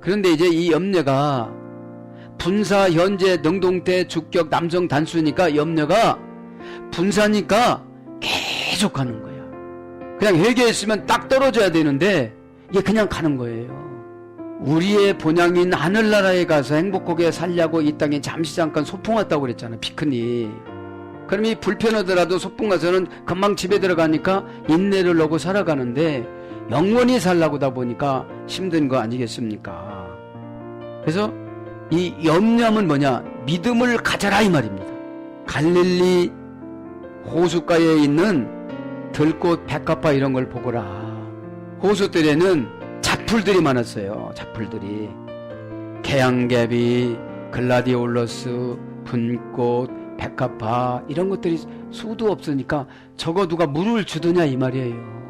그런데 이제 이 염려가 분사, 현재, 능동태, 주격, 남성 단수니까 염려가 분사니까 계속 가는 거야. 그냥 회개했으면 딱 떨어져야 되는데 이게 그냥 가는 거예요. 우리의 본향인 하늘나라에 가서 행복하게 살려고 이 땅에 잠시 잠깐 소풍 왔다고 그랬잖아. 피크닉. 그럼 이 불편하더라도 소풍 가서는 금방 집에 들어가니까 인내를 하고 살아가는데 영원히 살라고다 보니까 힘든 거 아니겠습니까? 그래서 이 염려함은 뭐냐? 믿음을 가져라 이 말입니다. 갈릴리 호숫가에 있는 들꽃, 백합화 이런 걸 보거라. 호수들에는 잡풀들이 많았어요. 잡풀들이. 개양개비, 글라디올러스, 분꽃, 백합화 이런 것들이 수도 없으니까 저거 누가 물을 주더냐 이 말이에요.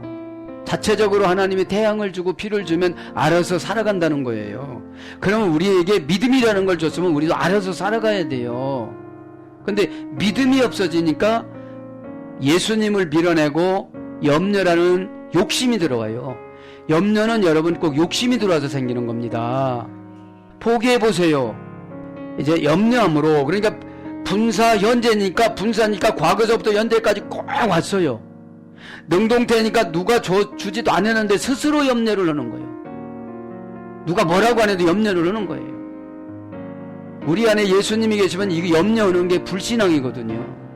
자체적으로 하나님이 태양을 주고 피를 주면 알아서 살아간다는 거예요. 그러면 우리에게 믿음이라는 걸 줬으면 우리도 알아서 살아가야 돼요. 근데 믿음이 없어지니까 예수님을 밀어내고 염려라는 욕심이 들어와요. 염려는 여러분 꼭 욕심이 들어와서 생기는 겁니다. 포기해 보세요. 이제 염려함으로 그러니까 분사 현재니까 분사니까 과거서부터 현재까지 꼭 왔어요. 능동태니까 누가 줘, 주지도 않았는데 스스로 염려를 하는 거예요. 누가 뭐라고 안 해도 염려를 하는 거예요. 우리 안에 예수님이 계시면 이 염려하는 게 불신앙이거든요.